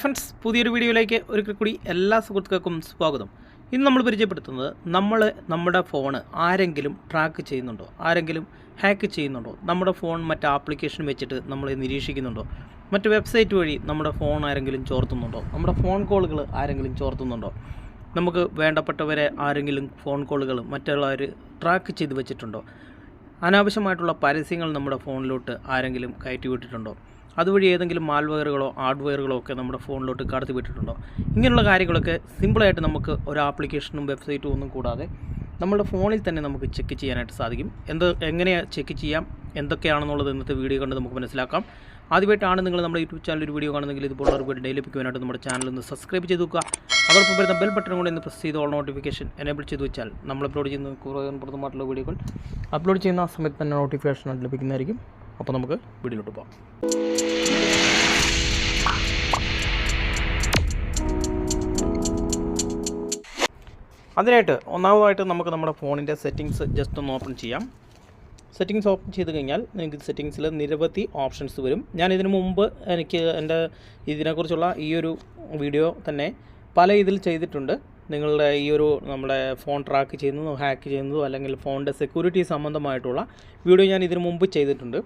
Friends പുതിയൊരു വീഡിയോയിലേക്ക് ഒരിക്കൽ കൂടി എല്ലാ സുഹൃത്തുക്കൾക്കും സ്വാഗതം. ഇന്ന് നമ്മൾ പരിചയപ്പെടുത്തുന്നത് നമ്മൾ നമ്മുടെ ഫോൺ ആരെങ്കിലും ട്രാക്ക് ചെയ്യുന്നുണ്ടോ? ആരെങ്കിലും ഹാക്ക് ചെയ്യുന്നുണ്ടോ? നമ്മുടെ ഫോൺ മറ്റ് ആപ്ലിക്കേഷൻ വെച്ചിട്ട് നമ്മൾ നിരീക്ഷിക്കുന്നുണ്ടോ? മറ്റ് വെബ്സൈറ്റ് വഴി നമ്മുടെ ഫോൺ ആരെങ്കിലും ചോർത്തുന്നുണ്ടോ? നമ്മുടെ ഫോൺ കോളുകൾ ആരെങ്കിലും ചോർത്തുന്നുണ്ടോ? നമുക്ക് വേണ്ടപ്പെട്ടവരെ ആരെങ്കിലും ഫോൺ കോളുകൾ മറ്റുള്ളവർ ട്രാക്ക് ചെയ്ത് വെച്ചിട്ടുണ്ടോ? അനാവശ്യമായിട്ടുള്ള പരസ്യങ്ങൾ നമ്മുടെ ഫോണിലോട്ട് ആരെങ്കിലും കയറ്റി വിട്ടിട്ടുണ്ടോ? അതുവഴി ഏതെങ്കിലും മാൽവെയറുകളോ ഹാർഡ്വെയറുകളോ ഒക്കെ നമ്മുടെ ഫോണിലോട്ട് കടത്തി വിട്ടിട്ടുണ്ടോ? ഇങ്ങനെയുള്ള കാര്യങ്ങളൊക്കെ സിമ്പിളായിട്ട് നമുക്ക് ഒരു ആപ്ലിക്കേഷനും വെബ്സൈറ്റും ഒന്നും കൂടാതെ നമ്മുടെ ഫോണിൽ തന്നെ നമുക്ക് ചെക്ക് ചെയ്യാനായിട്ട് സാധിക്കും. എന്ത് എങ്ങനെയാണ് ചെക്ക് ചെയ്യാം? എന്തൊക്കെയാണെന്നുള്ളത് ഇന്നത്തെ വീഡിയോ കണ്ട് നമുക്ക് മനസ്സിലാക്കാം. ആദ്യമായിട്ടാണ് നിങ്ങൾ നമ്മുടെ യൂട്യൂബ് ചാനൽ ഒരു വീഡിയോ കാണുന്നെങ്കിൽ ഇതുപോലുള്ള ഒരു ഡെയിലി ലഭിക്കുവാനായിട്ട് നമ്മുടെ ചാനൽ ഒന്ന് സബ്സ്ക്രൈബ് ചെയ്ത് വെക്കുക. അതോടൊപ്പം വരുന്ന ബെൽ ബട്ടൺ കൂടി ഒന്ന് പ്രസ് ചെയ്ത് ഓൾ നോട്ടിഫിക്കേഷൻ എനേബിൾ ചെയ്ത് വെച്ചാൽ നമ്മൾ അപ്ലോഡ് ചെയ്യുന്ന കുറേ പ്രദമായിട്ടുള്ള വീഡിയോകൾ അപ്ലോഡ് ചെയ്യുന്ന സമയത്ത് തന്നെ നോട്ടിഫിക്കേഷൻ ലഭിക്കുന്നതായിരിക്കും. അപ്പോൾ നമുക്ക് വീഡിയോയിലോട്ട് പോകാം അതിനായിട്ട് ഒന്നാമതായിട്ട് നമുക്ക് നമ്മുടെ ഫോണിന്റെ സെറ്റിങ്സ് ജസ്റ്റ് ഒന്ന് ഓപ്പൺ ചെയ്യാം. സെറ്റിങ്സ് ഓപ്പൺ ചെയ്ത് കഴിഞ്ഞാൽ നിങ്ങൾക്ക് സെറ്റിങ്സിൽ നിരവധി ഓപ്ഷൻസ് വരും. ഞാൻ ഇതിനു മുമ്പ് എനിക്ക് എന്റെ ഇതിനെക്കുറിച്ചുള്ള ഈ ഒരു വീഡിയോ തന്നെ പല ഇതിൽ ചെയ്തിട്ടുണ്ട്. നിങ്ങളുടെ ഈ ഒരു നമ്മുടെ ഫോൺ ട്രാക്ക് ചെയ്യുന്നതോ ഹാക്ക് ചെയ്യുന്നതോ അല്ലെങ്കിൽ ഫോണിന്റെ സെക്യൂരിറ്റി സംബന്ധമായിട്ടുള്ള വീഡിയോ ഞാൻ ഇതിനു മുമ്പ് ചെയ്തിട്ടുണ്ട്.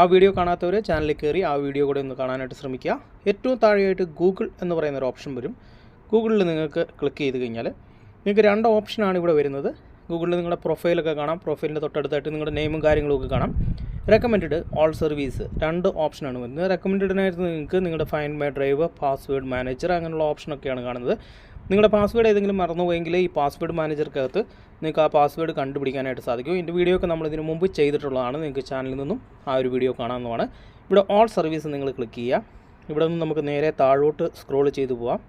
ആ വീഡിയോ കാണാത്തവർ ചാനലിൽ കയറി ആ വീഡിയോ കൂടെ ഒന്ന് കാണാനായിട്ട് ശ്രമിക്കുക. ഏറ്റവും താഴെയായിട്ട് ഗൂഗിൾ എന്ന് പറയുന്ന ഒരു ഓപ്ഷൻ വരും. ഗൂഗിളിൽ നിങ്ങൾക്ക് ക്ലിക്ക് ചെയ്ത് കഴിഞ്ഞാൽ നിങ്ങൾക്ക് രണ്ട് ഓപ്ഷനാണ് ഇവിടെ വരുന്നത്. ഗൂഗിളിൽ നിങ്ങളുടെ പ്രൊഫൈലൊക്കെ കാണാം. പ്രൊഫൈലിന്റെ തൊട്ടടുത്തായിട്ട് നിങ്ങളുടെ നെയിമും കാര്യങ്ങളൊക്കെ കാണാം. റെക്കമെൻഡ് ഓൾ സർവീസ് രണ്ട് ഓപ്ഷനാണ് വരുന്നത്. റെക്കമെൻഡിനായിട്ട് നിങ്ങൾക്ക് നിങ്ങളുടെ find my drive password manager അങ്ങനെയുള്ള ഓപ്ഷനൊക്കെയാണ് കാണുന്നത്. നിങ്ങളുടെ പാസ്വേഡ് ഏതെങ്കിലും മറന്നുപോയെങ്കിൽ ഈ പാസ്വേഡ് മാനേജർക്കകത്ത് നിങ്ങൾക്ക് ആ പാസ്വേഡ് കണ്ടുപിടിക്കാനായിട്ട് സാധിക്കും. ഇതിന്റെ വീഡിയോ ഒക്കെ നമ്മൾ ഇതിനു മുമ്പ് ചെയ്തിട്ടുള്ളതാണ്. നിങ്ങൾക്ക് ചാനലിൽ നിന്നും ആ ഒരു വീഡിയോ കാണാവുന്നതാണ്. ഇവിടെ ഓൾ സർവീസ് നിങ്ങൾ ക്ലിക്ക് ചെയ്യുക. ഇവിടെ നിന്ന് നമുക്ക് നേരെ താഴോട്ട് സ്ക്രോൾ ചെയ്തു പോവാം.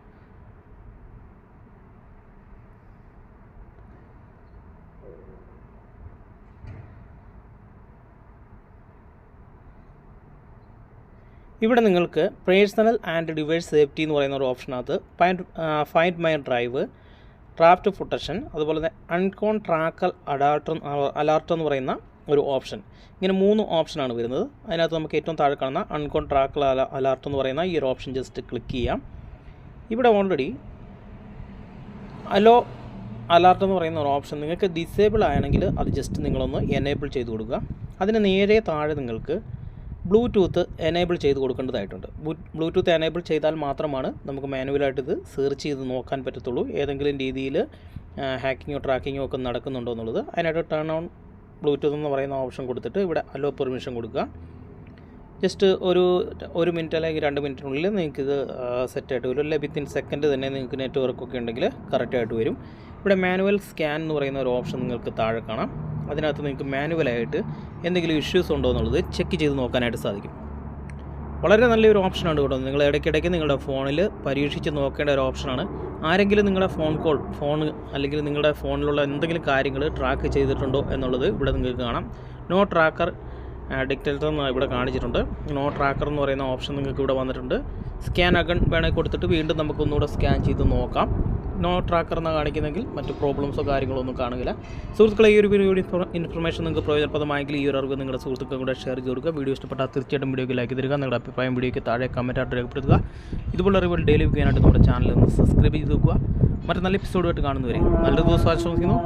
ഇവിടെ നിങ്ങൾക്ക് പേഴ്സണൽ ആൻഡ് ഡിവൈസ് സേഫ്റ്റി എന്ന് പറയുന്ന ഒരു ഓപ്ഷനകത്ത് find find my drive draft protection അതുപോലെ തന്നെ അൺകോൺ ട്രാക്കൽ അഡാർട്ട് അലാർട്ട് എന്ന് പറയുന്ന ഒരു ഓപ്ഷൻ ഇങ്ങനെ മൂന്ന് ഓപ്ഷനാണ് വരുന്നത്. അതിനകത്ത് നമുക്ക് ഏറ്റവും താഴെ കാണുന്ന അൺകോൺ ട്രാക്കൽ അലാർട്ട് എന്ന് പറയുന്ന ഈ ഒരു ഓപ്ഷൻ ജസ്റ്റ് ക്ലിക്ക് ചെയ്യാം. ഇവിടെ ഓൾറെഡി അലോ അലാർട്ട് എന്ന് പറയുന്ന ഒരു ഓപ്ഷൻ നിങ്ങൾക്ക് ഡിസേബിൾ ആണെങ്കിൽ അത് ജസ്റ്റ് നിങ്ങളൊന്ന് എനേബിൾ ചെയ്ത് കൊടുക്കുക. അതിന് നേരെ താഴെ നിങ്ങൾക്ക് ബ്ലൂടൂത്ത് എനേബിൾ ചെയ്ത് കൊടുക്കേണ്ടതായിട്ടുണ്ട്. ബ്ലൂടൂത്ത് എനേബിൾ ചെയ്താൽ മാത്രമാണ് നമുക്ക് മാനുവലായിട്ട് ഇത് സെർച്ച് ചെയ്ത് നോക്കാൻ പറ്റത്തുള്ളൂ. ഏതെങ്കിലും രീതിയിൽ ഹാക്കിങ്ങോ ട്രാക്കിങ്ങോ ഒക്കെ നടക്കുന്നുണ്ടോ എന്നുള്ളത്. അതിനായിട്ട് ടേൺ ഓൺ ബ്ലൂടൂത്ത് എന്ന് പറയുന്ന ഓപ്ഷൻ കൊടുത്തിട്ട് ഇവിടെ അലോ പെർമിഷൻ കൊടുക്കുക. ജസ്റ്റ് ഒരു ഒരു മിനിറ്റ് അല്ലെങ്കിൽ രണ്ട് മിനിറ്റിനുള്ളിൽ നിങ്ങൾക്ക് ഇത് സെറ്റായിട്ട് വരും. അല്ലെങ്കിൽ വിത്തിൻ സെക്കൻഡ് തന്നെ നിങ്ങൾക്ക് നെറ്റ്വർക്ക് ഒക്കെ ഉണ്ടെങ്കിൽ കറക്റ്റായിട്ട് വരും. ഇവിടെ മാനുവൽ സ്കാൻ എന്ന് പറയുന്ന ഒരു ഓപ്ഷൻ നിങ്ങൾക്ക് താഴെ കാണാം. അതിനകത്ത് നിങ്ങൾക്ക് മാനുവലായിട്ട് എന്തെങ്കിലും ഇഷ്യൂസ് ഉണ്ടോ എന്നുള്ളത് ചെക്ക് ചെയ്ത് നോക്കാനായിട്ട് സാധിക്കും. വളരെ നല്ലൊരു ഓപ്ഷനാണ് കേട്ടോ. നിങ്ങൾ ഇടയ്ക്കിടയ്ക്ക് നിങ്ങളുടെ ഫോണിൽ പരീക്ഷിച്ച് നോക്കേണ്ട ഒരു ഓപ്ഷനാണ് ആരെങ്കിലും നിങ്ങളുടെ ഫോൺ കോൾ ഫോൺ അല്ലെങ്കിൽ നിങ്ങളുടെ ഫോണിലുള്ള എന്തെങ്കിലും കാര്യങ്ങൾ ട്രാക്ക് ചെയ്തിട്ടുണ്ടോ എന്നുള്ളത് ഇവിടെ നിങ്ങൾക്ക് കാണാം. നോ ട്രാക്കർ ഡിക്റ്റേറ്റർ എന്ന് ഇവിടെ കാണിച്ചിട്ടുണ്ട്. നോ ട്രാക്കർ എന്ന് പറയുന്ന ഓപ്ഷൻ നിങ്ങൾക്ക് ഇവിടെ വന്നിട്ടുണ്ട്. സ്കാൻ അകൺ വേണമെങ്കിൽ കൊടുത്തിട്ട് വീണ്ടും നമുക്കൊന്നുകൂടെ സ്കാൻ ചെയ്ത് നോക്കാം. നോ ട്രാക്കർ എന്നാണ് കാണിക്കുന്നെങ്കിൽ മറ്റ് പ്രോബ്ലംസോ കാര്യങ്ങളോ ഒന്നും കാണുകയില്ല. സുഹൃത്തുക്കളെ ഈ ഒരു വീഡിയോ ഇൻഫർമേഷൻ നിങ്ങൾക്ക് പ്രയോജനപ്രദമായെങ്കിൽ ഈ ഒരു അറിവ് നിങ്ങളുടെ സുഹൃത്തുക്കൾ കൂടെ ഷെയർ ചെയ്ത് കൊടുക്കുക. വീഡിയോ ഇഷ്ടപ്പെട്ടാൽ തീർച്ചയായിട്ടും വീഡിയോക്ക് ലൈക്ക് തരിക. നിങ്ങളുടെ അഭിപ്രായം വീഡിയോയ്ക്ക് താഴെ കമന്റായിട്ട് രേഖപ്പെടുത്തുക. ഇതുപോലുള്ള അറിവുകൾ ഡെയിലി വിൽക്കാനായിട്ട് നമ്മുടെ ചാനൽ ഒന്ന് സബ്സ്ക്രൈബ് ചെയ്ത് വെക്കുക. മറ്റു നല്ല എപ്പിസോഡുമായിട്ട് കാണുന്നവരെ നല്ലൊരു ദിവസം ആശ്രമിക്കുന്നു